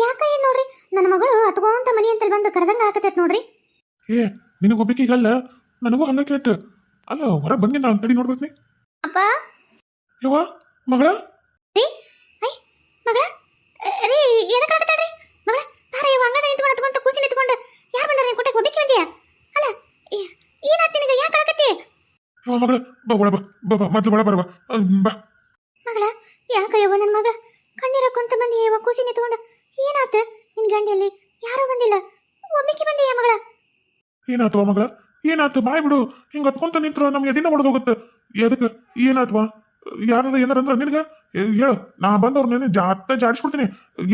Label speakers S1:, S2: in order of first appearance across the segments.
S1: ಯಾಕ ಏನ್ ನೋಡ್ರಿ? ನನ್ನ ಮಗಳು ಅತ್ಕೊಂತ ಮನಿ ಅಂತಲ್ಲಿ ಬಂದು ಕರೆದಂಗ ಆಕತೈತ್ ನೋಡ್ರಿ.
S2: ಏ ನಿನಗೊಬ್ಬಕೀಗಲ್ಲ ನನಗೂ ಹಂಗ ಕೇಳ್ತ. ಅಲ್ಲ ಹೊರ ಬಂದಿನ ನಾನು ತಡಿ ನೋಡ್ಬೇಕು ನೀ
S1: ಅಪ್ಪ?
S2: ಯವ್ವ ಮಗಳ?
S1: ರೀ? ಐ ಮಗಳ? ಅ, ರೀ ಏನಕ್ಕೆ ಆಗತ್ತಾಳ್ರಿ ಮಗಳ ಬಾರ ಇವ ಹಂಗದ ನಿಂತ್ಕೊಂಡು ಅತ್ಕೊಂತ ಕೂಸಿ ನಿಂತ್ಕೊಂಡು ಯಾರು ಬಂದಾರ ನಿನ್ ಕೊಟ್ಟೆ ಒಬ್ಬಕ್ಕೆ ಬಂದಿಯಾ? ಅಲ್ಲ ಏನಾತ್ ನಿನಗೆ? ಯಾಕೆ ಆಗತ್ತಿ
S2: ಯವ್ವ ಮಗಳ ಬಾ ಒಳ ಬಾ ಬಾ ಬಾ ಮೊದ್ಲು ಒಳ ಬರವ ಬಾ.
S1: ಮಗಳ ಯಾಕ ಯವ್ವ ನನ್ನ ಮಗ ಕಣ್ಣೀರ ಕುಂತ ಬಂದಿ ಯವ್ವ ಕೂಸಿ ನಿಂತ್ಕೊಂಡು ಏನಾತ? ನಿನ್ ಗಂಡಲ್ಲಿ ಯಾರೂ ಬಂದಿಲ್ಲ. ಒಬ್ಬಕ್ಕೆ ಬಂದಿಯಾ ಮಗಳ?
S2: ಏನಾತವ ಮಗಳ? ಏನಾತು? ಬಾಯ್ ಬಿಡು. ಹಿಂಗ ಹತ್ಕೊಂತ ನಿಂತ್ರ ನಮ್ಗೆ ದಿನ ಹೊಡೆದು ಹೋಗುತ್ತೆ ಎದಕ್ಕೆ ಏನಾತ್ವಾ ಯಾರು ಏನಾರ ಅಂದ್ರೆ ನಿನಗೆ? ಹೇಳು. ನಾ ಬಂದವ್ರು ನೆನೆ ಜಾತ ಜಾಡಿಸ್ಬಿಡ್ತೀನಿ.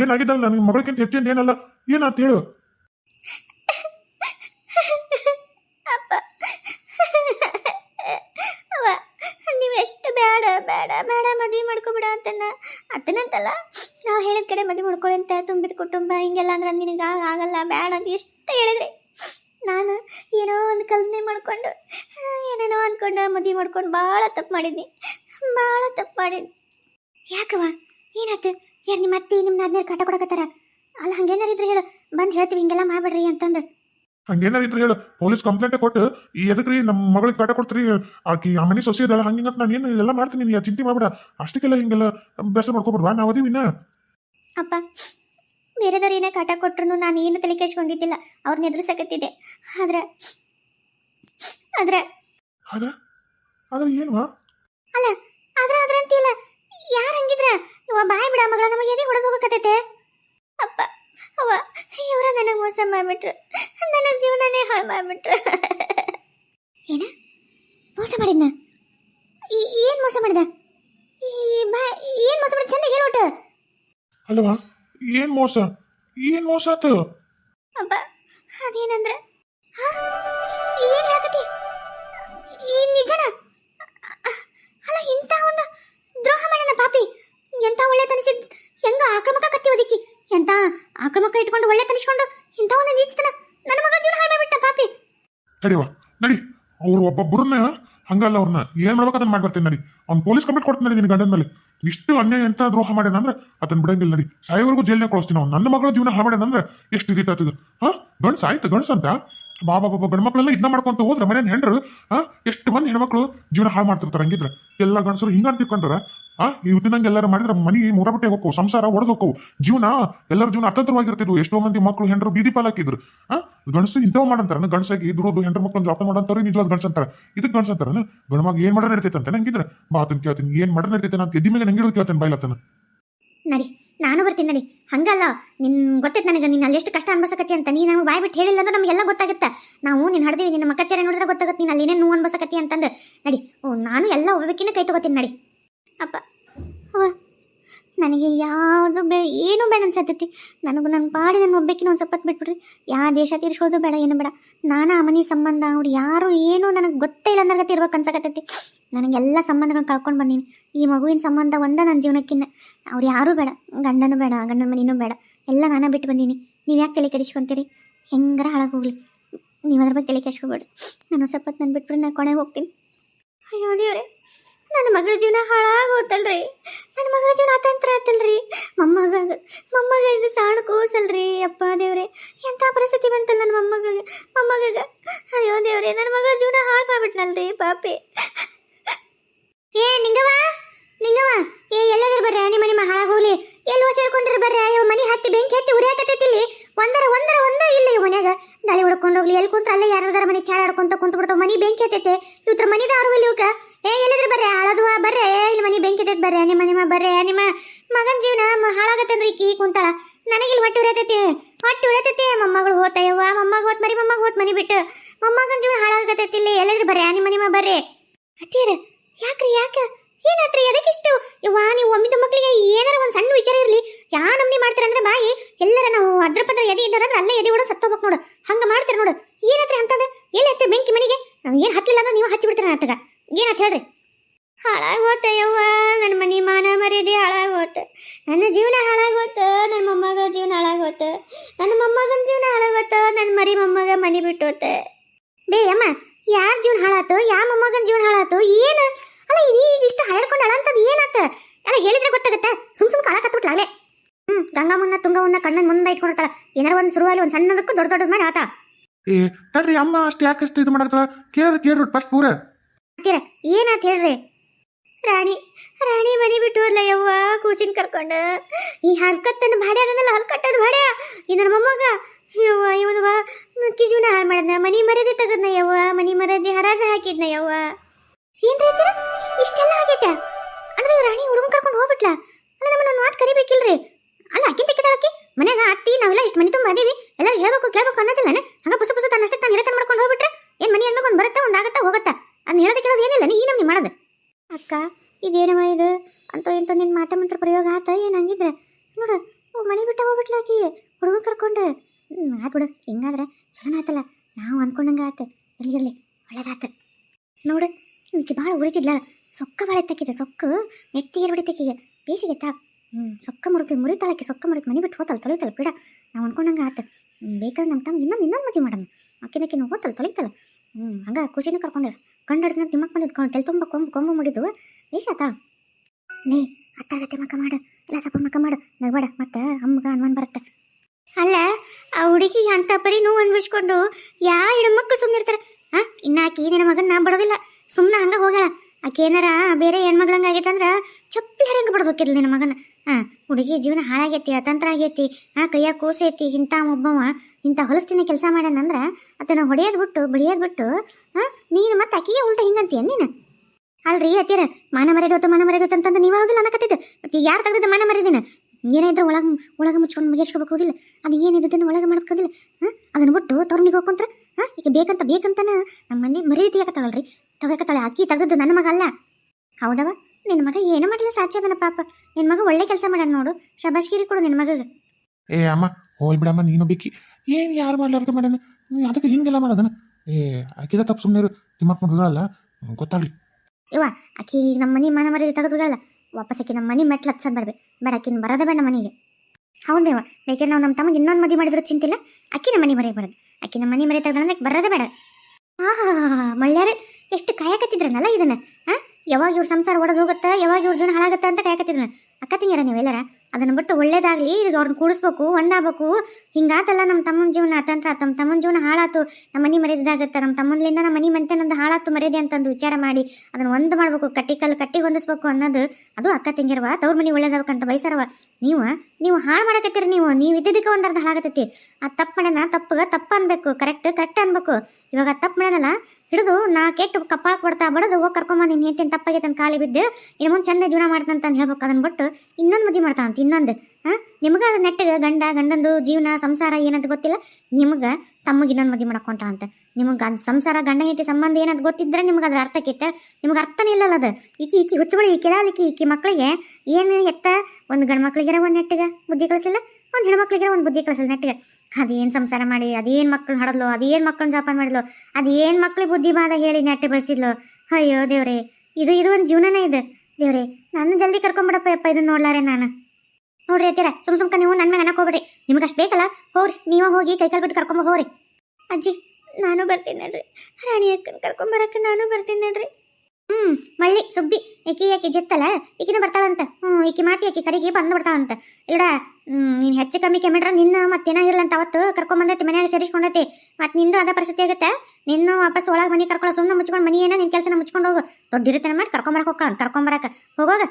S2: ಏನಾಗಿದ್ದಲ್ಲ? ನನಗೆ ಮಗಳಕ್ಕಿಂತ ಹೆಚ್ಚಿಂದ ಏನಲ್ಲ? ಏನಾತ ಹೇಳು?
S1: ನೀವು ಎಷ್ಟು ಬೇಡ ಬೇಡ ಬೇಡ ಮದುವೆ ಮಾಡ್ಕೊಬೇಡ ಅಂತನ ಅತ್ತನಂತಲ್ಲ? ನಾವು ಹೇಳಿದ ಕಡೆ ಮದುವೆ ಅಂತ ತುಂಬಿದ ಕುಟುಂಬ, ಹಿಂಗೆಲ್ಲ ಅಂದ್ರೆ ನಿನಗೆ ಆಗ ಆಗಲ್ಲ ಬೇಡ ಅಂತ ಎಷ್ಟು ಹೇಳಿದ್ರಿ. ನಾನು ಏನೋ ಒಂದು ಕಲ್ಪನೆ ಮಾಡ್ಕೊಂಡು ಏನೇನೋ ಅಂದ್ಕೊಂಡು ಮದುವೆ ಮಾಡ್ಕೊಂಡು ಭಾಳ ತಪ್ಪು ಮಾಡಿದ್ನಿ. ಭಾಳ ತಪ್ಪು ಮಾಡಿದ್ನಿ. ಯಾಕವ ಏನಾಯ್ತು? ಯಾರು ನಿಮ್ಮ ಅತ್ತೆ ನಿಮ್ಮ ನಾದ್ನೇ ಕಾಟ ಕೊಡಕತ್ತಾರ? ಅಲ್ಲ, ಹಂಗೇನಾರು ಇದ್ರೆ ಹೇಳು. ಬಂದು ಹೇಳ್ತೀವಿ, ಹಿಂಗೆಲ್ಲ ಮಾಡಬೇಡ್ರಿ ಅಂತಂದು.
S2: ಹಂಗೇನಾರ ಇದ್ರೆ ಹೇಳು. ಪೊಲೀಸ್ ಕಂಪ್ಲೇಂಟ್ ಕೊಟ್ಟು, ಈ ಎದಕ್ರಿ ನಮ್ಮ ಮಗಳಿಗೆ ಕಾಟ ಕೊಡ್ತೀರಿ, ಆಕಿ ಆ ಮನೆ ಸೊಸೆ ಅದಲ್ಲ ಹಂಗಿಂಗಂತ ನಾನು ಏನು ಎಲ್ಲ ಮಾಡ್ತೀನಿ ಚಿಂತೆ ಮಾಡ್ಬೇಡ. ಅಷ್ಟಕ್ಕೆಲ್ಲ ಹಿಂಗೆಲ್ಲ ಬೇಸರ ಮಾಡ್ಕೊಬಿಡ್ವಾ? ನಾವು ಅದೀವಿ
S1: ಅಪ್ಪ ಬೇರೆದವ್ರು ಏನೇ ಕಾಟ ಕೊಟ್ರು ನಾನು ಏನು ತಲೆ ಕೆಚ್ಕೊಂಡಿದ್ದಿಲ್ಲ ಅವ್ರನ್ನ ಎದುರಿಸಕತ್ತಿದ್ದೆ. ಆದ್ರೆ ಆದ್ರೆ
S2: ಆದ್ರೆ? ಆದ್ರೆ ಏನು
S1: ಅಲ್ಲ ಆದ್ರೆ ಆದ್ರೆ ಅಂತಿಲ್ಲ ಯಾರು ಹಂಗಿದ್ರ? ಇವ ಬಾಯ್ ಬಿಡ ಮಗಳ ನಮಗೆ ಎದೆ ಹೊಡೆದು ಹೋಗಕತ್ತೈತೆ? ಅಪ್ಪ ಅವ್ವ ಇವ್ರ ನನಗೆ ಮೋಸ ಮಾಡ್ಬಿಟ್ರು. ನನ್ನ ಜೀವನನೇ ಹಾಳು ಮಾಡ್ಬಿಟ್ರು. ಏನ? ಮೋಸ ಮಾಡಿದ್ನ? ಈ- ಏನ್ ಮೋಸ ಮಾಡಿದ? ಈ ಬಾ ಏನ್ ಮೋಸ ಮಾಡಿದ? ಚಂದ ಹೇಳೋಟ
S2: ಅಲ್ವಾ? ಏನ್ ಮೋಸ? ಏನ್ ಮೋಸ ಆತು?
S1: ಅಪ್ಪ ಅದೇನಂದ್ರ? ಹಾ? ಏನ್ ಹೇಳಕತ್ತಿ? ಈ ನಿಜನ? ಅಲ್ಲ ಇಂಥ ಒಂದು ದ್ರೋಹ ಮಾಡ್ಯಾನ ಪಾಪಿ ಎಂತ ಒಳ್ಳೆ ತನಿಸಿದ್ ಹೆಂಗ ಆಕ್ರಮಕ ಕತ್ತಿ ಒದಕ್ಕಿ ಎಂತ ಆಕ್ರಮಕ ಇಟ್ಕೊಂಡು ಒಳ್ಳೆ ತನಿಸ್ಕೊಂಡು ಇಂಥ ಒಂದು ನೀಚತನ ನನ್ನ ಮಗಳ ಜೀವನ ಹಾಳು ಮಾಡ್ಬಿಟ್ಟ ಪಾಪಿ.
S2: ನಡಿವಾ ನಡಿ. ಅವ್ರು ಒಬ್ಬೊಬ್ಬರನ್ನ ಹಂಗಲ್ಲ ಅವ್ರನ್ನ ಏನ್ ಮಾಡ್ಬೇಕು ಅದನ್ನ ಮಾಡ್ಬರ್ತೇನೆ ನಡಿ. ಅವ್ನು ಪೊಲೀಸ್ ಕಂಪ್ಲೇಂಟ್ ಕೊಡ್ತಾನೆ ನಿನ್ನ ಗಂಡನ ಮೇಲೆ. ಇಷ್ಟು ಅನ್ಯಾಯ ಎಂತ ದ್ರೋಹ ಮಾಡ್ಯಾನ ಅಂದ್ರೆ ಅದನ್ನ ಬಿಡಂಗಿಲ್ಲ ನಡಿ. ಸಾಯೋವರೆಗೂ ಜೈಲ್ನಾಗ ಕಳಿಸ್ತೀನಿ ಅವ್ನು. ನನ್ನ ಮಗಳ ಜೀವನ ಹಾಳು ಮಾಡ್ಯಾನ ಅಂದ್ರೆ ಎಷ್ಟು ಇದೀತಾತದ ಹಾ? ಗಂಡ್ಸ, ಆಯ್ತು ಗಂಡ್ಸ ಅಂತ? ಬಾಬಾ ಬಾಬಾ ಗಂಡು ಮಕ್ಕಳೆಲ್ಲ ಇದನ್ನ ಮಾಡ್ಕೊಂತ ಹೋದ್ರೆ ಮನೇನ ಹೆಂಡ್ರು, ಆ, ಎಷ್ಟು ಮಂದಿ ಹೆಣ್ಮಕ್ಳು ಜೀವನ ಹಾಳು ಮಾಡ್ತಿರ್ತಾರೆ ಹಂಗಿದ್ರೆ. ಎಲ್ಲ ಗಂಡಸರು ಹಿಂಗ ಅಂತಿಕೊಂಡ್ರ, ಆ, ಇವತ್ತಿನಂಗೆ ಎಲ್ಲರೂ ಮಾಡಿದ್ರೆ ಮನಿ ಮುರಬಟ್ಟೆ ಹೋಗ್ಕೋ ಸಂಸಾರ ಒಡೆದು ಹೋಕ್ಕವು ಜೀವನ, ಎಲ್ಲರ ಜೀವನ ಅತಂತ್ರವಾಗಿರ್ತಿದ್ವು, ಎಷ್ಟೋ ಮಂದಿ ಮಕ್ಕಳು ಹೆಂಡ್ರು ಬೀದಿ ಪಾಲಾಕಿದ್ರು, ಆ, ಗಂಡಸು ಇಂಥವ್ ಮಾಡಂತಾರ ಗಂಡಸಾಗಿ ದುಡೋದು ಹೆಂಡ್ರ ಮಕ್ಕಳು ಜಾಪ ಮಾಡಂತಾರ ನಿಜವಾದ ಗಂಡ್ಸ ಅಂತಾರೆ. ಇದಕ್ಕೆ ಗಂಡ್ಸ ಅಂತಾರ ಗಂಡಮಾಗ ಏನ್ ಮಾಡ್ರೆ ನಡೀತೈತೆ ಅಂತ ನಂಗಿದ್ರೆ ಮಾತನ್ ಕೇಳ್ತೀನಿ, ಏನ್ ಮಾಡ್ರೆ ನಡೀತೈತೆ ನಾನು ಎದ್ದಿ ಮೇಲೆ ನಂಗೆ ಕೇಳ್ತೇನೆ ಬಾಯ್ಲತ್ತನ.
S1: ನಡಿ. ನಾನು ಬರ್ತೀನಿ ನಡಿ. ಹಂಗಲ್ಲ, ನಿನ್ ಗೊತ್ತೈತೆ ನನಗೆ, ನೀನು ಅಲ್ಲಿ ಎಷ್ಟು ಕಷ್ಟ ಅನ್ಬಸಕತ್ತಿ ಅಂತ. ನೀನು ನಾವು ಬಾಯ್ ಬಿಟ್ಟು ಹೇಳಿಲ್ಲ ಅಂದ್ರೆ ನಮಗೆಲ್ಲ ಗೊತ್ತಾಗುತ್ತೆ. ನಾವು ನೀನು ಹಡ್ದೀವಿ, ನಿನ್ನ ಮಕ್ಕಚ್ಚೇರಿ ನೋಡಿದ್ರೆ ಗೊತ್ತಾಗುತ್ತೆ, ನೀನು ಅಲ್ಲಿ ಏನೇನು ನೋವು ಅನ್ಬಸಕತ್ತಿ ಅಂತಂದು. ನಡಿ, ಓ, ನಾನು ಎಲ್ಲ ಒಬ್ಬಕಿನ ಕೈ ತಗೋತೀನಿ ನಡಿ. ಅಪ್ಪ ನನಗೆ ಯಾವುದು ಬೇ, ಏನು ಬೇಡ ಅನ್ಸತ್ತೈತಿ. ನನಗೂ ನನ್ನ ಪಾಡಿ ನನ್ನ ಒಬ್ಬಕಿನ ಒಂದು ಸ್ವಲ್ಪ ಬಿಟ್ಬಿಡ್ರಿ. ಯಾವ ದೇಶ ತೀರಿಸ್ಕೊಳ್ಳೋದು ಬೇಡ, ಏನು ಬೇಡ. ನಾನು ಆ ಮನೆ ಸಂಬಂಧ, ಅವ್ರು ಯಾರು ಏನು ನನಗೆ ಗೊತ್ತೇ ಇಲ್ಲ ಅನ್ನೋರ್ಗತಿ ಇರ್ಬೇಕು ಅನ್ಸಕತ್ತೈತಿ. ನನಗೆಲ್ಲ ಸಂಬಂಧಗಳನ್ನ ಕಳ್ಕೊಂಡು ಬಂದೀನಿ. ಈ ಮಗುವಿನ ಸಂಬಂಧ ಒಂದ ನನ್ನ ಜೀವನಕ್ಕಿನ್ನ. ಅವ್ರು ಯಾರೂ ಬೇಡ, ಗಂಡನೂ ಬೇಡ, ಗಂಡನ ಮನೆಯೂ ಬೇಡ. ಎಲ್ಲ ನಾನು ಬಿಟ್ಟು ಬಂದೀನಿ. ನೀವು ಯಾಕೆ ತಲೆ ಕೆಡಿಸ್ಕೊಂತೀರಿ? ಹೆಂಗಾರ ಹಾಳಾಗೋಗ್ಲಿ ನೀವು ಅದ್ರ ಬಗ್ಗೆ ತಲೆ ಕೆಡಿಸ್ಕೋಬೇಡ್ರಿ. ನಾನು ಸ್ವಲ್ಪ ನನ್ನ ಬಿಟ್ಬಿಟ್ಟು ನಾನು ಕೊನೆಗೆ ಹೋಗ್ತೀನಿ. ಅಯ್ಯೋ ದೇವ್ರೆ. ನನ್ನ ಮಗಳ ಜೀವನ ಹಾಳಾಗೋತಲ್ರಿ ನನ್ನ ಮಗಳ ಜೀವನ ಅತಂತ್ರ ಆತಲ್ರಿ. ಮೊಮ್ಮಗ ಮೊಮ್ಮಗ ಇದು ಸಾಳು ಕೂಸಲ್ರಿ ಅಪ್ಪ ದೇವ್ರೆ. ಎಂಥ ಪರಿಸ್ಥಿತಿ ಬಂತಲ್ಲ ನನ್ನ ಮೊಮ್ಮಗಳಿಗೆ? ಮೊಮ್ಮಗ ಅಯ್ಯೋ ದೇವ್ರೆ, ನನ್ನ ಮಗಳ ಜೀವನ ಹಾಳು ಪಾಪಿ. ಏ ನಿಂಗವ ನಿಂಗವ ಏ, ಎಲ್ಲದರ ಬರ್ರ, ನಿಮ್ಮ ನಿಮ್ಮ ಹಾಳಾಗೋಗ್ಲಿ ಎಲ್ಲೋ ಸೇರ್ಕೊಂಡ್ರಿ ಬರ್ರ, ಅಯ್ಯೋ, ಮನೆ ಹತ್ತಿ, ಬೆಂಕಿ ಹತ್ತಿ ಉರಿಯಾಕತ್ತೈತಿಲ್ಲಿ. ಒಂದರ ಒಂದರ ಒಂದ ಇಲ್ಲ ಮನ್ಯಾಗ. ಹೋಗ್ಲಿ. ಎಲ್ಲಿ ಕುಂತ್ರ ಅಲ್ಲೇ ಯಾರ್ದಾರ ಮನೆ ಚಾಳ ಆಡ್ಕೊಂತ ಕುಂತ ಬಿಡ್ತಾವ ಮನಿ ಬೆಂಕಿ ಹತ್ತೈತೆ. ಇವ್ರ ಮನಿದ ಅರು ಇಲ್ಲಿ ಇವಕ್ಕ ಏ, ಎಲ್ಲಿದ್ರೆ ಬರ್ರೆ? ಹಾಳದುವ ಬರ್ರೆ. ಇಲ್ಲಿ ಮನಿ ಬೆಂಕಿ ಹತ್ತೈತೆ ಬರ್ರೆ. ನಿಮ್ಮ ನಿಮ್ಮ ಬರ್ರೆ. ನಿಮ್ಮ ಮಗನ ಜೀವನ ಹಾಳಾಗತ್ತಂದ್ರಿ ಕೀ ಕುಂತಾಳ. ನನಗಿಲ್ಲಿ ಹೊಟ್ಟೆ ಉರಿಯತೈತಿ. ಹೊಟ್ಟೆ ಉರಿಯತೈತಿ. ಮೊಮ್ಮಗಳು ಹೋತಯ್ಯವ್ವ ಮೊಮ್ಮಗ ಹೋತ್ ಮರಿ, ಮೊಮ್ಮಗ ಹೋತ್ ಮನಿ ಬಿಟ್ಟು. ಮೊಮ್ಮಗನ ಜೀವನ ಹಾಳಾಗತ್ತೈತಿ ಇಲ್ಲಿ. ಎಲ್ಲಿದ್ರೆ ಬರ್ರೆ? ನಿಮ್ಮ ನಿಮ್ಮ ಬರ್ರೆ. ಅತ್ತೀರ ಯಾಕ್ರಿ, ಯಾಕ? ಏನಾತ್ರಿ ಎದಕ್ಕಿಷ್ಟು ಇವ್ವ ನೀವು ಒಮ್ಮಿದ ಮಕ್ಕಳಿಗೆ ಏನಾರ ಒಂದು ಸಣ್ಣ ವಿಚಾರ ಇರಲಿ. ಯಾ ನಮ್ನಿ ಮಾಡ್ತೀರ ಅಂದ್ರೆ ಬಾಯಿ. ಎಲ್ಲರ ನಾವು ಅದ್ರ ಪದ್ರ ಎದೆ ಇದ್ದಾರ ಅಲ್ಲೇ ಎದೆ ಹೊಡೋ ಸತ್ತೋಗ್ಬೇಕು ನೋಡು. ಹಂಗ ಮಾಡ್ತೀರ ನೋಡು ಏನಾತ್ರಿ ಅಂತದ ಎಲ್ಲಿ ಹತ್ತಿ ಬೆಂಕಿ ಮನೆಗೆ ಹತ್ತಿಲ್ಲ ಅಂದ್ರೆ ನೀವು ಹಚ್ಚಿ ಬಿಡ್ತೀರ ನಾಟಕ ಏನಾತ್ ಹೇಳ್ರಿ. ಹಾಳಾಗೋತ ಯವ್ವ ನನ್ನ ಮನಿ ಮಾನ ಮರ್ಯಾದೆ ಹಾಳಾಗೋತ. ನನ್ನ ಜೀವನ ಹಾಳಾಗೋತ ನನ್ನ ಮೊಮ್ಮಗಳ ಜೀವನ ಹಾಳಾಗೋತ. ನನ್ನ ಮೊಮ್ಮಗನ ಜೀವನ ಹಾಳಾಗೋತ ನನ್ನ ಮರಿ ಮೊಮ್ಮಗ ಮನಿ ಬಿಟ್ಟೋತ. ಬೇ ಅಮ್ಮ ಯಾರ ಜೀವನ ಹಾಳಾತು ಯಾ ಮೊಮ್ಮಗನ ಜೀವನ ಹಾಳಾತು, ಏನು? ಅಲ್ಲ ಈಗ ಇಷ್ಟು ಹರಡ್ಕೊಂಡು ಅಳಂತದ್ ಏನಾತ? ಅಲ್ಲ, ಹೇಳಿದ್ರೆ ಗೊತ್ತಾಗತ್ತೆ? ಸುಮ್ ಸುಮ್ ಕಾಳ ಕತ್ಬಿಟ್ಲಾಗ್ಲೆ. ಹ್ಮ್ ಗಂಗಮ್ಮನ ತುಂಗವನ್ನ ಕಣ್ಣನ್ ಮುಂದೆ ಇಟ್ಕೊಂಡಿರ್ತಾಳ ಏನಾರ ಒಂದು ಶುರುವಲ್ಲಿ ಒಂದು ಸಣ್ಣದಕ್ಕೂ ದೊಡ್ಡ ದೊಡ್ಡದ್ ಮಾಡಿ ಆತ
S2: ಏ, ತಡ್ರಿ, ಅಮ್ಮ ಅಷ್ಟು ಯಾಕೆ ಅಷ್ಟು ಇದು ಮಾಡತ್ತಾಳ ಕೇಳ್ರಿ ಕೇಳ್ರಿ ಫಸ್ಟ್ ಪೂರ.
S1: ಅಂತೀರ ಹೇಳ್ರಿ? ರಾಣಿ ರಾಣಿ ಮನೆ ಬಿಟ್ಟು ಹೋದ್ಲ ಯವ್ವ, ಕೂಸಿನ ಕರ್ಕೊಂಡ. ಈ ಹಲ್ಕತ್ತನ್ನು ಭಾಡ್ಯ ಅದನ್ನಲ್ಲ ಹಲ್ಕಟ್ಟದ ಭಾಡ್ಯ. ಈ ನನ್ನ ಮೊಮ್ಮಗ, ಯವ್ವ, ಇವನು ಬಾ ಕಿಜುನ ಹಾಳು ಮಾಡದ್ನ. ಮನಿ ಮರದಿ ತಗದ್ನ ಯವ್ವ, ಮನಿ ಮರದಿ ಹರಾಜ ಹಾಕಿದ್ನ ಯವ್ವ. ಏನ್ರಿ ಅಂತೀರ ಇಷ್ಟೆಲ್ಲ ಆಗೈತೆ? ಅಂದ್ರೆ ರಾಣಿ ಹುಡುಗನ್ ಕರ್ಕೊಂಡು ಹೋಗ್ಬಿಟ್ಲ? ಅಂದ್ರೆ ನಮ್ಮನ್ನ ಮಾತು ಕರಿಬೇಕಿಲ್ರಿ? ಅಲ್ಲ ಅಕ್ಕಿಂತ ಕೆತ್ತಾಳಕ್ಕಿ ಮನ್ಯಾಗ ಅತ್ತಿ, ನಾವೆಲ್ಲ ಇಷ್ಟು ಮನೆ ತುಂಬ ಅದೀವಿ. ಎಲ್ಲ ಹೇಳ್ಬೇಕು, ಕೇಳ್ಬೇಕು ಅನ್ನೋದಿಲ್ಲನೆ? ಹಂಗ ಪುಸು ಪುಸ ತನ್ನಷ್ಟಕ್ಕೆ ತಾನು ಇರತನ ಮಾಡ್ಕೊಂಡು ಹೋಗ್ಬಿಟ್ರೆ ಏನು ಮನೆ ಅನ್ನೋ ಒಂದು ಬರುತ್ತೆ, ಒಂದು ಆಗುತ್ತೆ, ಹೋಗುತ್ತೆ? ಅದನ್ನ ಹೇಳೋದು ಕೇಳೋದು ಏನಿಲ್ಲ, ನೀ ನಮ್ಗೆ ಮಾಡೋದು. ಅಕ್ಕ ಇದೇನಮ್ಮ ಇದು? ಅಂತ ಇಂತ ನಿನ್ನ ಮಾಟ ಮಂತ್ರ ಪ್ರಯೋಗ ಆತ, ಏನು ಹಂಗಿದ್ರೆ? ನೋಡು, ಓ, ಮನೆ ಬಿಟ್ಟು ಹೋಗ್ಬಿಟ್ಲ ಆಕಿ, ಹುಡುಗ ಕರ್ಕೊಂಡು. ಹ್ಞೂ ಆತ್ ಬಿಡು, ಹಿಂಗಾದ್ರೆ ಚಲೋ ಆತಲ್ಲ, ನಾವು ಅಂದ್ಕೊಂಡಂಗೆ ಆತ. ಎಲ್ಲಿ ಇರ್ಲಿ, ಒಳ್ಳೇದಾತ. ನೋಡು, ಈಕಿ ಭಾಳ ಉರಿತಿದ್ಲ ಸೊಕ್ಕ ಭಾಳ ತಕ್ಕಿದೆ ಸೊಕ್ಕು. ನೆತ್ತಿಗೆ ಬಿಡಿತಕ್ಕಿಗೆ ಬೇಸಿಗೆ ಎತ್ತ. ಹ್ಞೂ ಸೊಕ್ಕ ಮುರುತ್ತೆ ಮುರಿತಾಳಕ್ಕೆ ಸೊಕ್ಕ ಮುರಿದು ಮನೆ ಬಿಟ್ಟು ಹೋತಲ್ಲ ತೊಳಿತಲ್ಲ ಬಿಡ ನಾವು ಅನ್ಕೊಂಡಂಗೆ ಆತ. ಬೇಕಾದ್ರೆ ನಮ್ಮ ತಮ್ಮ ಇನ್ನೊಂದು ಇನ್ನೊಂದು ಮದುವೆ ಮಾಡಮ್ಮ ಆಕಿನಕಿನ ಹೋತಲ್ಲ ತೊಳಿತಲ್ಲ ಹ್ಞೂ ಹಂಗೆ ಖುಷಿನೂ ಕರ್ಕೊಂಡೆ ಗಂಡಡ್ದಿನ ತಿಮ್ಮಕ್ ಬಂದಿದ್ಕೊಂಡು ತೆಲ್ ತುಂಬ ಕೊಂಬು ಕೊಂಬು ಮುಡಿದು ಏಷ್ ಆತ. ಲೇ ಅತ್ತಾಗತ್ತೆ ಮಕ್ಕ ಮಾಡು. ಇಲ್ಲ ಸಪ್ಪ ಮಕ್ಕ ಮಾಡು. ನಗಬೇಡ, ಮತ್ತೆ ಅಮ್ಮಗ ಅನ್ವನ್ ಬರುತ್ತೆ. ಅಲ್ಲ, ಆ ಹುಡುಗಿಗೆ ಅಂತ ಪರಿ ನೋವು ಅನ್ವಿಸ್ಕೊಂಡು ಯಾ ಹೆಣ್ಮಕ್ಳು ಸುಮ್ಮನೆ ಇರ್ತಾರೆ? ಹಾ? ಇನ್ನು ಆಕೆ ನಿನ್ನ ಮಗನ ನಾ ಬಡೋದಿಲ್ಲ. ಸುಮ್ಮನೆ ಹಂಗ ಹೋಗ್ಯಾಳ. ಆಕೆ ಏನಾರ ಬೇರೆ ಹೆಣ್ಮಗಳಂಗೆ ಆಗೈತೆ ಚಪ್ಪಿ ಹರಂಗೆ ಬಿಡೋದಕ್ಕಿಲ್ಲ ನಿನ್ನ ಮಗನ. ಹಾ, ಹುಡುಗಿ ಜೀವನ ಹಾಳಾಗೈತಿ, ಅತಂತ್ರ ಆಗೈತಿ ಹಾಂ ಕೈಯಾಗ ಕೂಸೈತಿ ಇಂಥ ಒಬ್ಬವ, ಇಂಥ ಹೊಲಸ್ತಿನ ಕೆಲಸ ಮಾಡ್ಯಾನಂದ್ರ ಅದನ್ನು ಹೊಡೆಯೋದು ಬಿಟ್ಟು ಬಡಿಯೋದು ಬಿಟ್ಟು ಹಾ ನೀನು ಮತ್ತೆ ಅಕ್ಕಿಗೆ ಉಲ್ಟ ಹಿಂಗಂತೀಯ ನೀನು? ಅಲ್ರಿ ಅತ್ತೀರ ಮಾನ ಮರ್ಯಾದೋತ ಮಾನ ಮರ್ಯಾದೋತ ಅಂತಂದು ನೀವು ಹೌದಿಲ್ಲ ಅನ್ನಕತ್ತಿದ್ದು. ಮತ್ತೆ ಯಾರು ತೆಗೆದಿದ್ದು ಮಾನ ಮರ್ಯಾದಿನ? ಏನೇ ಒಳಗ, ಒಳಗೆ ಮುಚ್ಕೊಂಡು ಮುಗಿಸ್ಕೋಬೇಕು ಹೋಗಿಲ್ಲ. ಅದು ಏನಿದ್ದನ್ನು ಒಳಗೆ ಮಾಡ್ಕೋದಿಲ್ಲ ಹಾಂ ಅದನ್ನು ಬಿಟ್ಟು ತೋರ್ನಿಗೆ ಹೋಗ್ಕೊಂತ್ರ ಹಾಂ ಈಗ ಬೇಕಂತ, ಬೇಕಂತನ ನಮ್ಮ ಮನೆ ಮರ್ಯಾದೆ ಆಗತ್ತಾಳಲ್ರಿ ತಗೋಕತ್ತಾಳೆ ಅಕ್ಕಿ ತೆಗೆದು ನನ್ನ ಮಗ ಅಲ್ಲ. ಹೌದವ? ನಿನ್ನ ಮಗ ಏನು ಮಾಡಲು ಸಾಧ್ಯ ಅದನ ಪಾಪ. ನಿನ್ನ ಮಗ ಒಳ್ಳೆ ಕೆಲಸ ಮಾಡ ನೋಡು. ಶಬಾಷ್ಗಿರಿ ಕೊಡು ನಿನ್ನ ಮಗಗೆ.
S2: ಏ ಅಮ್ಮ ಹೋಲ್ ಬಿಡಮ್ಮ ನೀನು ಬಿಕ್ಕಿ. ಏನು ಯಾರು ಮಾಡ್ಲಾರ್ದು ಮಾಡ್ಯಾನ ಅದಕ್ಕೆ ಹಿಂಗೆಲ್ಲ ಮಾಡೋದನ ಏ ಅಕ್ಕಿದ ತಪ್ಪು ಸುಮ್ಮನೆ ತಿಮ್ಮಪ್ಪ ಮಗಳಲ್ಲ ಗೊತ್ತಾಗ್ಲಿ.
S1: ಇವ ಅಕ್ಕಿ ನಮ್ಮ ಮನೆ ಮಾನ ಮರ್ಯಾದೆ ತೆಗೆದುಗಳಲ್ಲ ವಾಪಸ್ ಅಕ್ಕಿ ನಮ್ಮ ಮನೆ ಮೆಟ್ಲು ಹಚ್ಚದ್ ಬರ್ಬೇಕು ಬೇಡ ಆಕಿನ ಬರೋದ ಬೇಡ ಮನೆಗೆ. ಹೌದು ಬೇವ. ಬೇಕಾದ್ರೆ ನಾವು ನಮ್ಮ ತಮ್ಮಗೆ ಇನ್ನೊಂದು ಮದಿ ಮಾಡಿದ್ರು ಚಿಂತಿಲ್ಲ? ಅಕ್ಕಿ ನಮ್ಮ ಮನೆ ಮರೆ ಬರೋದು. ಅಕ್ಕಿ ನಮ್ಮ ಮನೆ ಮರೆ ತೆಗೆದ್ರೆ ಬರೋದೇ ಬೇಡ. ಆಹಾ ಮಳ್ಳ್ಯಾರೆ ಎಷ್ಟು ಕಾಯಕತ್ತಿದ್ರನಲ್ಲ ಇದನ್ನ ಆ? ಯಾವಾಗ ಇವ್ರ ಸಂಸಾರ ಒಡೆದು ಹೋಗುತ್ತೆ, ಯಾವಾಗ ಇವ್ರ ಜೀವನ ಹಾಳಾಗುತ್ತೆ ಅಂತ ಕಾಯಕತ್ತಿದ್ನ ಅಕ್ಕ ತಂಗಿಯರ ನೀವೆಲ್ಲರ ಅದನ್ನ ಬಿಟ್ಟು ಒಳ್ಳೇದಾಗ್ಲಿ, ಇದು ಅವ್ರನ್ನ ಕೂಡಿಸ್ಬೇಕು, ಒಂದಾಗಬೇಕು. ಹಿಂಗಾತಲ್ಲ ನಮ್ಮ ತಮ್ಮನ ಜೀವನ ಅತಂತ್ರ ತಮ್ಮ ತಮ್ಮನ ಜೀವನ ಹಾಳಾತು ನಮ್ಮ ಮನೆ ಮರ್ಯಾದಾಗತ್ತೆ ನಮ್ಮ ತಮ್ಮನಿಂದ ನಮ್ಮ ಮನೆ ಮಂತೆ ನಂದು ಹಾಳಾತು ಮರ್ಯಾದೆ ಅಂತಂದು ವಿಚಾರ ಮಾಡಿ, ಅದನ್ನ ಒಂದು ಮಾಡ್ಬೇಕು ಕಟ್ಟಿ ಕಲ್ಲು ಕಟ್ಟಿ ಹೊಂದಿಸ್ಬೇಕು ಅನ್ನೋದು, ಅದು ಅಕ್ಕ ತಿಂಗಿರವ ತವ್ರ ಮನೆ ಒಳ್ಳೇದಾಗಬೇಕಂತ ಬಯಸರವ ನೀವು ನೀವು ಹಾಳು ಮಾಡಕತ್ತೀರಿ ನೀವು ನೀವು ಇದ್ದಿದ್ದಕ್ಕೆ ಒಂದು ಅರ್ಧ ಹಾಳಾಗತ್ತೈತಿ. ಆ ತಪ್ಪು ಮಾಡ್ಯಾನ ತಪ್ಪಗ ತಪ್ಪು ಅನ್ಬೇಕು ಕರೆಕ್ಟ್ ಕರೆಕ್ಟ್ ಅನ್ಬೇಕು. ಇವಾಗ ತಪ್ಪು ಮಾಡ್ಯಾನಲ್ಲ ಹಿಡಿದು ನಾ ಕೆಟ್ಟು ಕಪ್ಪಾಳ ಕೊಡ್ತಾ ಬಡದು ಹೋಗಿ ಕರ್ಕೊಂಬಂದು ನಿನ್ನ ಹೆಂಡತಿನ ತಪ್ಪಾಗಿ ತನ್ನ ಕಾಲಿ ಬಿದ್ದು ಇನ್ನು ಮುಂದೆ ಚಂದ ಜೀವನ ಮಾಡ್ತಂತ ಅಂತ ಹೇಳ್ಬೇಕು. ಅದನ್ನ ಬಿಟ್ಟು ಇನ್ನೊಂದು ಮದುವೆ ಮಾಡ್ತಾ ಅಂತ, ಇನ್ನೊಂದು. ಹಾಂ ನಿಮ್ಗೆ ನೆಟ್ಟಗೆ ಗಂಡ, ಗಂಡಂದು ಜೀವನ, ಸಂಸಾರ ಏನಂತ ಗೊತ್ತಿಲ್ಲ? ನಿಮಗೆ ತಮ್ಮಗೆ ಇನ್ನೊಂದು ಮದುವೆ ಮಾಡ್ಕೊಂಡ ಅಂತ. ನಿಮಗೆ ಸಂಸಾರ, ಗಂಡ, ಹೆಂಡತಿ ಸಂಬಂಧ ಏನಂತ ಗೊತ್ತಿದ್ರೆ ನಿಮ್ಗೆ ಅದ್ರ ಅರ್ಥಕ್ಕಿತ್ತ ನಿಮ್ಗೆ ಅರ್ಥನೇ ಇಲ್ಲಲ್ಲ ಅದು. ಈಕಿ ಈಕಿ ಹುಚ್ಚುಗಳು ಈ ಇಕ್ಕಿ ಈಕಿ ಮಕ್ಕಳಿಗೆ ಏನು ಎತ್ತ? ಒಂದು ಗಂಡು ಮಕ್ಕಳಿಗೆ ಒಂದು ನೆಟ್ಟಿಗೆ ಬುದ್ಧಿ ಕಳಿಸಲಿಲ್ಲ, ಒಂದು ಹೆಣ್ಮಕ್ಳಿಗೆ ಒಂದು ಬುದ್ಧಿ ಕಳಿಸಿಲ್ಲ ನೆಟ್ಟಿಗೆ. ಅದೇನು ಸಂಸಾರ ಮಾಡಿ, ಅದೇನು ಮಕ್ಕಳು ಹಡದ್ಲು, ಅದೇನು ಮಕ್ಕಳನ್ನ ಜೋಪಾನ ಮಾಡಿದ್ಲು, ಅದೇನು ಮಕ್ಳಿಗೆ ಬುದ್ಧಿವಾದ ಹೇಳಿ ನೆಟ್ಟೆ ಬೆಳೆಸಿದ್ಲು. ಅಯ್ಯೋ ದೇವ್ರೆ, ಇದು ಇದು ಒಂದು ಜೀವನನೇ ಇದು. ದೇವ್ರೆ ನಾನು ಜಲ್ದಿ ಕರ್ಕೊಂಬಿಡಪ್ಪ ಯಪ್ಪ ಇದನ್ನ ನೋಡ್ಲಾರೆ ನಾನು. ನೋಡ್ರಿ ಅತ್ತೀರ ಸುಮ್ ಸುಮ್ಕ ನೀವು ನನ್ನ ಮೇಲೆ ಹೋಗ್ಬೇಡ್ರಿ. ನಿಮ್ಗೆ ಅಷ್ಟು ಬೇಕಲ್ಲ? ಹೋಗ್ರಿ, ನೀವೇ ಹೋಗಿ ಕೈ ಕಾಲು ಬಿದ್ದು ಕರ್ಕೊಂಬ, ಹೋಗ್ರಿ. ಅಜ್ಜಿ, ನಾನು ಬರ್ತೀನಿ ನೋಡ್ರಿ ರಾಣಿ ಅಕ್ಕನ ಕರ್ಕೊಂಬರಕ್ಕೆ ನಾನು ಬರ್ತೀನಿ ನೋಡ್ರಿ ಹ್ಮ್, ಮಳ್ಳಿ, ಸುಬ್ಬಿ. ಈಕಿ ಆಕಿ ಜಿತ್ತಲ್ಲ? ಈಕಿನ ಬರ್ತಾಳಂತ. ಹ್ಮ್, ಈಕಿ ಮಾತಿ ಆಕಿ ಕಡೆಗೆ ಬಂದು ಬರ್ತಾಳಂತ ಇಡ ಹ್ಮ್, ನೀನ್ ಹೆಚ್ಚು ಕಮ್ಮಿ ಕೆಮ್ಮಿಡ್ರ ನಿನ್ನ ಮತ್ತೇನಾಗಿರ್ಲ ಅಂತ ಅವತ್ತು ಕರ್ಕೊಂಬಂದೈತಿ ಮನ್ಯಾಗ ಸೇರಿಸ್ಕೊಂಡೈತಿ. ಮತ್ ನಿಂದು ಅದ ಪರಿಸ್ಥಿತಿ ಆಗುತ್ತೆ. ನಿನ್ನ ವಾಪಸ್ ಒಳಗೆ ಮನಿ ಕರ್ಕೊಳ್ಳೋ ಸುಮ್ಮನೆ ಮುಚ್ಕೊಂಡು ಮನಿ ಏನ ನಿನ್ ಕೆಲ್ಸನ ಮುಚ್ಕೊಂಡು ಹೋಗು. ದೊಡ್ಡಿರುತ್ತೆ ಮಾಡಿ ಕರ್ಕೊಂಬರಕ್ ಹೋಗ್ಕೊಳ್ಳ ಕರ್ಕೊಂಬರಕ. ಹೋಗೋಗ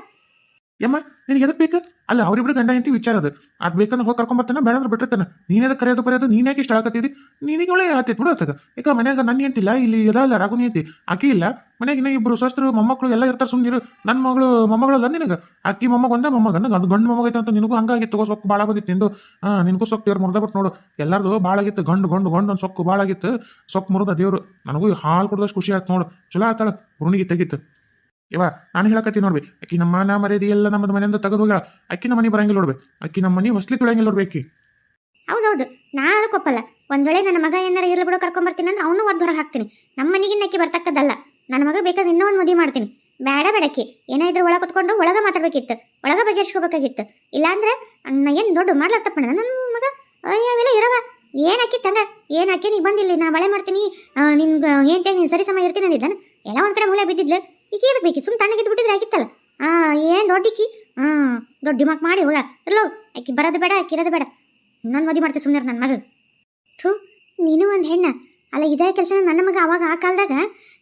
S2: ಯಮ್ಮ ನಿನಗೆ ಎದಕ್ ಬೇಕು? ಅಲ್ಲ, ಅವರಿಬ್ರು ಗಂಡ ಹೆಂತಿ ವಿಚಾರ ಅದು. ಅದು ಬೇಕಂದ್ರೆ ಹೋಗಿ ಕರ್ಕೊಂಬರ್ತಾನೆ ಬೇಡಂದ್ರೆ ಬಿಟ್ಟಿರ್ತಾನೆ. ನೀನೇದ ಕರೆಯೋದು ಬರೆಯೋದು ನೀನ್ಯಾಕೆ ಇಷ್ಟ ಆಗತ್ತಿದ್ದಿ ನಿನಗೆ ಒಳ್ಳೆ ಆತೈತೆ ಬಿಡು ಆತಗ ಈಗ ಮನ್ಯಾಗ ನನ್ನ ಹೆಂತಿಲ್ಲ ಇಲ್ಲಿ ಇದಲ್ಲ ರಾಗುನಿ ಹೆಂತಿ ಆಕಿ ಇಲ್ಲ. ಮನೆಗೆ ಇನ್ನ ಇಬ್ರು ಸೊಸ್ತರು ಮೊಮ್ಮಕ್ಕಳು ಎಲ್ಲ ಇರ್ತಾರೆ ಸುಮ್ಮನಿರು ನನ್ನ ಮಗಳು ಮೊಮ್ಮಗಳಲ್ಲ ನಿನಗೆ. ಆಕಿ ಮೊಮ್ಮಗ ಒಂದೇ ಮೊಮ್ಮಗನ ಅದು ಗಂಡು ಮೊಮ್ಮಗೈತೆ ಅಂತ ನಿನಗೂ ಹಂಗಾಗಿ ತಗೋ, ಸೊಕ್ಕು ಭಾಳ ಬಂದಿತ್ತು ನಿಂದು. ಹಾಂ ನಿನಗೂ ಸೊಕ್ಕು ದೇವ್ರು ಮುರ್ದ ಬಿಟ್ಟು ನೋಡು. ಎಲ್ಲರದು ಭಾಳ ಆಗಿತ್ತು, ಗಂಡು ಗಂಡು ಗಂಡು ಒಂದು ಸೊಕ್ಕು ಭಾಳ ಆಗಿತ್ತು. ಸೊಕ್ಕು ಮುರಿದ ದೇವ್ರು. ನನಗೂ ಹಾಲು ಕುಡ್ದಷ್ಟು ಖುಷಿ ಆಯ್ತು ನೋಡು. ಚಲೋ ಆತಾಳ ಹುರುಣಿಗೆ ತೆಗಿತ್ತು ಇವ, ನಾನು ಹೇಳಕತ್ತಿ ನೋಡ್ಬಿ. ಅಕ್ಕಿ ನಮ್ಮ ನಾ ಮರ್ಯಾದೆ ಎಲ್ಲ ನಮ್ಮದು ಮನೆಯಿಂದ ತೆಗೆದು ಹೋಗ್ಯಾಳ. ಅಕ್ಕಿ ನಮ್ಮ ಮನೆ ಬರಂಗಿಲ್ಲ ನೋಡ್ಬೇಕು ಅಕ್ಕಿ ನಮ್ಮ ಮನೆ ಹೊಸ್ಲಿ ತುಳಂಗಿಲ್ಲ ನೋಡ್ಬೇಕಿ
S1: ಹೌದೌದು. ನಾನು ಕೊಪ್ಪಲ್ಲ ಒಂದ್ ವೇಳೆ ನನ್ನ ಮಗ ಏನಾರ ಇರ್ಲಿ ಬಿಡೋ ಕರ್ಕೊಂಡ್ ಬರ್ತೀನಿ ಅಂದ್ರೆ ಅವನು ಒದ್ದು ಹೊರಗೆ ಹಾಕ್ತೀನಿ. ನಮ್ಮ ಮನೆಗಿನ್ನ ಅಕ್ಕಿ ಬರ್ತಕ್ಕದಲ್ಲ ನನ್ನ ಮಗ ಬೇಕಾದ್ರೆ ಇನ್ನೂ ಒಂದು ಮದುವೆ ಮಾಡ್ತೀನಿ. ಬೇಡ ಬೇಡಕ್ಕೆ ಏನೋ ಒಳಗೆ ಕುತ್ಕೊಂಡು ಒಳಗೆ ಮಾತಾಡ್ಬೇಕಿತ್ತು. ಒಳಗೆ ಬಗೆಹರಿಸ್ಕೋಬೇಕಾಗಿತ್ತು. ಇಲ್ಲಾಂದ್ರೆ ಏನು ದೊಡ್ಡ ತಪ್ಪಣ್ಣ. ನನ್ನ ಮಗ ಅವೆಲ್ಲ ಇರವ. ಏನ್ ಹಾಕಿ ತಂಗ? ಏನ್ ಹಾಕಿ ನೀ ಬಂದಿಲ್ಲ, ನಾ ಬಳೆ ಮಾಡ್ತೀನಿ. ನಿನ್ಗೆ ಏನ್ ನೀನು ಸರಿ ಸಮಯ ಇರ್ತೀನಿ ಅಂದಿದ್ದಾನೆ ಎಲ್ಲ ಒಂದ್ ಕಡೆ ಮೂಲೆ ಬಿದ್ದಿದ್ಲು. ಈಗ ಇದಕ್ಕೆ ಬೇಕಿ? ಸುಮ್ ತಣ್ಣಗೆ ಬಿಟ್ಟಿದ್ರೆ ಆಗಿತ್ತಲ್ಲ? ಆ, ಏನ್ ದೊಡ್ಡಿಕ್ಕಿ ಹ್ಮ್, ದೊಡ್ಡ ದಿಮಾಕ್ ಮಾಡಿ ಹೋಗ ಇರ್ಲೋ, ಆಕಿ ಬರೋದು ಬೇಡ, ಆಕಿ ಇರೋದು ಬೇಡ. ಇನ್ನೊಂದು ಮದುವೆ ಮಾಡ್ತೀನಿ ಸುಮ್ಮನೆ ನನ್ನ ಮಗ ಥೂ, ನೀನು ಒಂದು ಹೆಣ್ಣ. ಅಲ್ಲ, ಇದೇ ಕೆಲಸ ನನ್ನ ಮಗ ಅವಾಗ ಆ ಕಾಲದಾಗ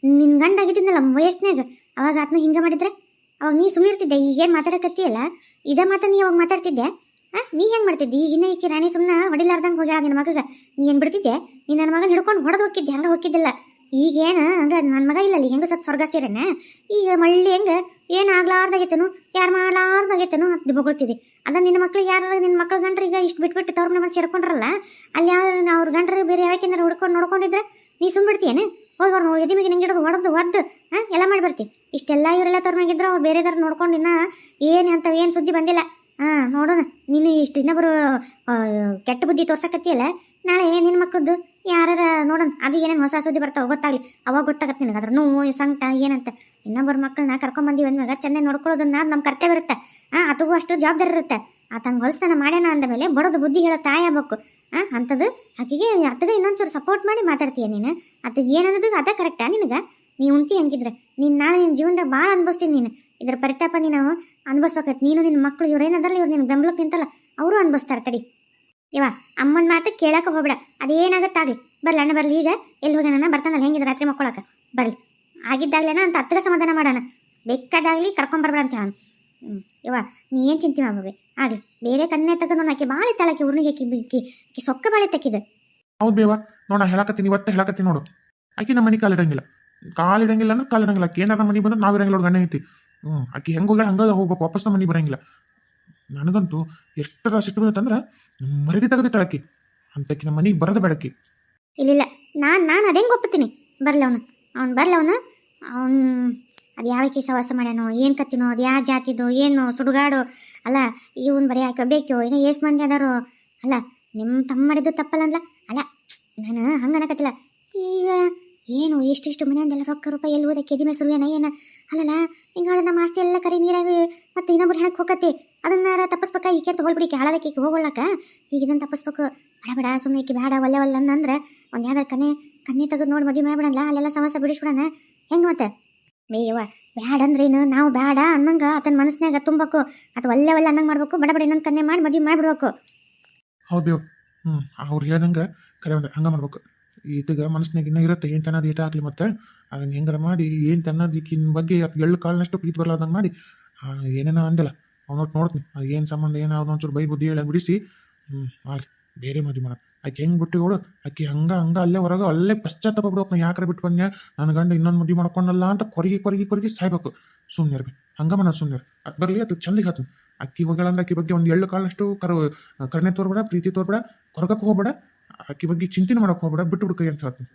S1: ನಿನ್ನ ಗಂಡ ಆಗಿದ್ದಿದ್ನಲ್ಲ ವಯಸ್ಸಿನಾಗ ಅವಾಗ ಆತ್ನ ಹಿಂಗೆ ಮಾಡಿದ್ರೆ? ಅವಾಗ ನೀ ಸುಮ್ಮನೆ ಇರ್ತಿದ್ದೆ ಈಗೇನು ಮಾತಾಡಕತ್ತೀಯಲ್ಲ? ಇದೇ ಮಾತಾ ನೀ ಅವಾಗ ಮಾತಾಡ್ತಿದ್ದೆ ಹಾಂ ನೀ ಹೆಂಗೆ ಮಾಡ್ತಿದ್ದಿ? ಈಗಿನ ಈಕೆ ರಾಣಿ ಸುಮ್ಮನೆ ಹೊಡಿಲಾರ್ದಂಗೆ ಹೋಗ್ಯಾಳ ನಿನ್ನ ಮಗಗ. ನೀ ಏನು ಬಿಡ್ತಿದ್ದೆ ನೀ ನನ್ನ ಮಗನ ಹಿಡ್ಕೊಂಡು ಹೊಡೆದು ಹೋಗಿದ್ದೆ ಹಂಗೆ ಹೋಗಿದ್ದಿಲ್ಲ ಈಗೇನು ಹಂಗ ನನ್ನ ಮಗ ಇಲ್ಲ ಅಲ್ಲಿ ಹೆಂಗೆ ಸತ್ ಸ್ವರ್ಗ ಸೇರೇನ ಈಗ ಮಳ್ಳಿ ಹೆಂಗೆ? ಏನು ಆಗ್ಲಾರ್ದಾಗೈತೇನು? ಯಾರು ಮಾಡ್ಲಾರ್ದಾಗೈತೇನು ಅಂತ ಬೊಗಳ್ತಿದ್ವಿ ಅದ ನಿನ್ನ ಮಕ್ಳಿಗೆ ಯಾರು ನಿನ್ನ ಮಕ್ಳ ಗಂಡ್ರ ಈಗ ಇಷ್ಟು ಬಿಟ್ಬಿಟ್ಟು ತವ್ರ ಮನೆ ಸೇರ್ಕೊಂಡ್ರಲ್ಲ, ಅಲ್ಲಿ ಯಾವ ಅವ್ರ ಗಂಡ್ರು ಬೇರೆ ಯಾಕೆಂದ್ರೆ ಹುಡ್ಕೊಂಡು ನೋಡ್ಕೊಂಡಿದ್ರೆ ನೀ ಸುಮ್ಬಿಡ್ತೀಯೇನು ಹೋಗಿ ಅವ್ರು ಎದಿ ಮೇಲೆ ನಿಂಗೆ ಹಿಡಿದು ಹೊಡೆದು ಒದ್ದು, ಹಾಂ? ಎಲ್ಲ ಮಾಡಿ ಬರ್ತಿ. ಇಷ್ಟೆಲ್ಲ ಇವರೆಲ್ಲ ತವ್ರ ಮ್ಯಾಗಿದ್ರು ಅವ್ರು ಬೇರೆದಾರು ನೋಡ್ಕೊಂಡು ಇನ್ನ ಏನು ಅಂತ ಏನು ಸುದ್ದಿ ಬಂದಿಲ್ಲ. ಹಾಂ, ನೋಡೋಣ. ನೀನು ಇಷ್ಟು ಇನ್ನೊಬ್ಬರು ಕೆಟ್ಟ ಬುದ್ಧಿ ತೋರ್ಸಕತ್ತಿಯಲ್ಲ, ನಾಳೆ ನಿನ್ನ ಮಕ್ಳದ್ದು ಯಾರ ನೋಡೋಣ. ಅದು ಏನೇನು ಹೊಸ ಸುದ್ದಿ ಬರ್ತಾವೆ ಗೊತ್ತಾಗ್ಲಿ. ಅವಾಗ ಗೊತ್ತಾಗತ್ತೆ ನಿನಗೆ. ಅದ್ರ ನೋವು, ಸಂಕಟ, ಏನಂತ. ಇನ್ನೊಬ್ಬರ ಮಕ್ಕಳನ್ನ ಕರ್ಕೊಂಬಂದಿವಿ ಅಂದಾಗ ಚೆನ್ನಾಗಿ ನೋಡ್ಕೊಳ್ಳೋದನ್ನ ನಮ್ಮ ಕರ್ತವ್ಯ ಇರುತ್ತೆ. ಹಾಂ ಅದಗೂ ಅಷ್ಟು ಜವಾಬ್ದಾರಿ ಇರುತ್ತೆ. ಆತಂಗೆ ಹೊಲಸ್ತನ ಮಾಡ್ಯಾನ ಅಂದಮೇಲೆ ಬಡದು ಬುದ್ಧಿ ಹೇಳೋ ತಾಯಿ ಆಗ್ಬೇಕು. ಆ, ಅಂಥದ್ದು ಆಕೆಗೆ, ಅತ್ತಗೆ ಇನ್ನೊಂಚೂರು ಸಪೋರ್ಟ್ ಮಾಡಿ ಮಾತಾಡ್ತೀಯ ನೀನು? ಅದು ಏನನ್ನೋದು ಅದ ಕರೆಕ್ಟಾ ನಿನಗೆ? ನೀ ಉಂಟಿ ಹಂಗಿದ್ರೆ. ನೀನು ನಾಳೆ ನಿನ್ನ ಜೀವನದಾಗ ಭಾಳ ಅನ್ಭವಿಸ್ತೀನಿ ನೀನು. ಇದ್ರ ಪರಿತಾಪ ನೀನು ಅನ್ಭವಿಸ್ಬೇಕಾಯ್ತು ನೀನು ನಿನ್ನ ಮಕ್ಕಳು ಇವ್ರು ಏನದಲ್ಲ ಇವ್ರು ನಿನ್ನ ಬೆಂಬಲಕ್ಕೆ ನಿಂತಲ್ಲ, ಅವರು ಅನ್ಭವಿಸ್ತಾರೆ ತಡಿ. ಇವ ಅಮ್ಮನ ಮಾತು ಕೇಳಕ್ಕೆ ಹೋಗ್ಬೇಡ. ಅದೇನಾಗತ್ತಾಗ್ಲಿ? ಅಣ್ಣ ಬರ್ಲಿ. ಈಗ ಎಲ್ಲಿ ಹೋಗೋಣ ಬರ್ತಾನಲ್ಲ ಹೆಂಗಿದೆ ರಾತ್ರಿ ಮಕ್ಕೊಳಕ? ಬರ್ಲಿ. ಆಗಿದ್ದಾಗ್ಲೇನ ಅಂತ ಹತ್ತಿರ ಸಮಾಧಾನ ಮಾಡೋಣ. ಬೇಕಾದಾಗ್ಲಿ ಕರ್ಕೊಂಬರ್ಬೇಡ ಅಂತ ಹೇಳ ಹ್ಞೂ ಇವ ನೀ ಏನು ಚಿಂತೆ ಮಾಡ್ಬೇಡಿ ಆಗಲಿ ಬೇರೆ ಕನ್ನೆ ತೆಗೆದು ಆಕೆ ಭಾಳ ತಳಕ್ಕೆ ಉರ್ನಿಗೆ ಕಿ ಆಕಿ ಆಕಿ ಸೊಕ್ಕ ಬಾಳೆ ತೆಕ್ಕಿದೆ
S2: ಹೌದು ಬೇವ. ನೋಡ ಹೇಳಕತ್ತೀನಿ, ಇವತ್ತೇ ಹೇಳಕತ್ತೀನಿ ನೋಡು. ಆಕೆ ನಮ್ಮ ಮನೆ ಕಾಲಿಡಂಗಿಲ್ಲ ಕಾಲಿಡಂಗಿಲ್ಲ ಅಂದ್ರೆ ಕಾಲಿಡಂಗಿಲ್ಲ ಆಕೆ ಏನಾರ ಮನೆ ಬಂದ್ರೆ ನಾವು ಇರಂಗಿಲ್ಲ ಗಣ್ಣ ಐತಿ ಹ್ಞೂ ಆಕೆ ಹೆಂಗೆ ಹೋಗ್ಯಾಳ ಹಂಗೆ ಹೋಗ್ಬೇಕು, ವಾಪಸ್ ನಮ್ಮ ಮನೆ ಬರಂಗಿಲ್ಲ. ನನಗಂತೂ ಎಷ್ಟರ ಸಿಟ್ಟು ಬಂದತ್ತಂದ್ರೆ ಮರದಿ ತೆಗೆದು ತಳಕಿ ಅಂತಕಿ ನಮ್ಮ ಮನೆಗೆ ಬರದ ಬೇಡಕ್ಕಿ.
S1: ಇಲ್ಲಿಲ್ಲ ನಾನು ನಾನು ಅದೇಂಗೆ ಒಪ್ಪತ್ತೀನಿ ಬರಲಿ ಅವನು. ಅವ್ನು ಬರಲಿ ಅವನು. ಅವನು ಅದು ಯಾವ ಸವಾಸ ಮಾಡ್ಯಾನೋ, ಏನು ಕತ್ತಿನೋ, ಅದು ಯಾವ ಜಾತಿದೋ, ಏನು, ಸುಡುಗಾಡು, ಅಲ್ಲ ಇವನ್ ಬರೀ ಯಾಕೆ ಬೇಕೋ ಏನೋ ಏಸ್ ಮಂದಿ ಅದಾರೋ, ಅಲ್ಲ ನಿಮ್ಮ ತಮ್ಮ ಮಾಡಿದ್ದು ತಪ್ಪಲ್ಲ ಅಂದ್ಲ? ಅಲ್ಲ, ನಾನು ಹಂಗೆ ಅನ್ನಕತ್ತಿಲ್ಲ ಈಗ ಏನು, ಎಷ್ಟೆಷ್ಟು ಮನೆಯಿಂದೆಲ್ಲ ರೊಕ್ಕ, ರೂಪಾಯಿ ಎಲ್ಲಿ ಹೋದಕ್ಕೆ ಎದಿಮೆ ಸುರುವೇನ ಏನು? ಅಲ್ಲಲ್ಲ ಹಿಂಗಾದ್ರೆ ನಮ್ಮ ಆಸ್ತಿ ಎಲ್ಲ ಕರಿ ನೀರಾಗಿ ಮತ್ತೆ ಇನ್ನೊಬ್ರು ಹೆಣಕ್ಕೆ ಹೋಗತ್ತೆ. ಅದನ್ನ ತಪ್ಪಿಸ್ಬೇಕ ಈಕೆ ಈಕೆ ಹಾಳದಕ್ಕೆ ಈಕೆ ಹೋಗೋಳಕ ಈಗ ಇದನ್ನ ತಪ್ಪಿಸ್ಬೇಕು. ಬೇಡ ಬೇಡ ಸುಮ್ಮನೆ ಈಕೆ ಬೇಡ, ಒಲ್ಲೆ ಒಲ್ಲ ಅಂದ್ರೆ ಒಂದು ಯಾವ್ದಾರು ಕನೆ ಕನ್ನೆ ತೆಗೆದು ನೋಡಿ ಮದುವೆ ಮಾಡ್ಬಿಡಲ್ಲ ಅಲ್ಲೆಲ್ಲ ಸಮಸ್ಯೆ ಬಿಡಿಸ್ಬಿಡಣ ಹೆಂಗೆ ಮತ್ತೆ? ಮೇಯವ್ವ ಬ್ಯಾಡ ಅಂದ್ರೇನು ನಾವು ಬೇಡ ಅನ್ನಂಗ ಆತನ ಮನಸ್ಸಿನಾಗ ತುಂಬಬೇಕು ಅಥವಾ ಒಲ್ಲೆ ಒಲ್ಲೆ ಅನ್ನಂಗ ಮಾಡ್ಬೇಕು, ಬಡ ಬಡ, ಇನ್ನೊಂದು ಕನ್ನೆ ಮಾಡಿ ಮದುವೆ ಮಾಡಿಬಿಡ್ಬೇಕು.
S2: ಹೌದು ಹ್ಞೂ ಅವ್ರು ಹೇಳ್ದಂಗೆ ಕರೆ ಒಂದು ಹಂಗೆ ಮಾಡ್ಬೇಕು. ಈತಗ ಮನಸ್ಸಿನಾಗ ಇನ್ನೂ ಇರುತ್ತೆ, ಏನು ತನ್ನದು ಏಟ ಆಗಲಿ ಮತ್ತೆ. ಅದನ್ನ ಹೆಂಗಾರ ಮಾಡಿ, ಏನು ತನ್ನದಿಕ್ಕಿನ ಬಗ್ಗೆ ಅದು ಎಳ್ಳು ಕಾಳಿನಷ್ಟು ಪ್ರೀತಿ ಬರಲಾರ್ದಂಗೆ ಮಾಡಿ ಏನೇನೋ ಅಂದಿಲ್ಲ. ಅವ್ನೊಟ್ಟು ನೋಡ್ತೀನಿ. ಅದು ಏನು ಸಂಬಂಧ, ಏನು ಅವ್ನು ಒಂಚೂರು ಬೈ ಬುದ್ಧಿ ಹೇಳಿ ಬಿಡಿಸಿ. ಹ್ಞೂ ಬೇರೆ ಮದುವೆ ಮಾಡೋದು ಆಕೆ ಹೆಂಗೆ ಬಿಟ್ಟು ಹೋಳು ಆಕೆ ಹಂಗೆ ಹಂಗೆ ಅಲ್ಲೇ ಹೊರಗೆ, ಅಲ್ಲೇ ಪಶ್ಚಾತ್ತಾಪ ಬಿಡ್ಬೇಕು ನಾ ಯಾಕ್ರೆ ಬಿಟ್ಟು ಬಂದೆ ನನ್ನ ಗಂಡ ಇನ್ನೊಂದು ಮದುವೆ ಮಾಡ್ಕೊಂಡಲ್ಲ ಅಂತ ಕೊರಗಿ ಕೊರಗಿ ಕೊರಗಿ ಸಾಯ್ಬೇಕು. ಸುಮ್ಮನೆ ಇರ್ಬೇಕು ಹಂಗೆ ಮಾಡೋದು ಸುಮ್ಮನೆ ಅದು ಬರಲಿ, ಅದು ಚಂದಿಗೆ ಹಾತು ಅಕ್ಕಿ ಹೋಗ್ಯಾಳಂದ್ರೆ ಅಕ್ಕಿ ಬಗ್ಗೆ ಒಂದು ಎಳ್ಳು ಕಾಳಷ್ಟು ಕರು, ಕರ್ಣೆ ತೋರ್ಬೇಡ, ಪ್ರೀತಿ ತೋರ್ಬೇಡ ಕೊರಗಕ್ಕೆ ಹೋಗ್ಬೇಡ. ಆಕೆ ಬಗ್ಗೆ ಚಿಂತನೆ ಮಾಡೋಕೆ ಹೋಗ್ಬೇಡ. ಬಿಟ್ಟು ಬಿಡು ಕೈ ಅಂತ ಹೇಳ್ತೀನಿ.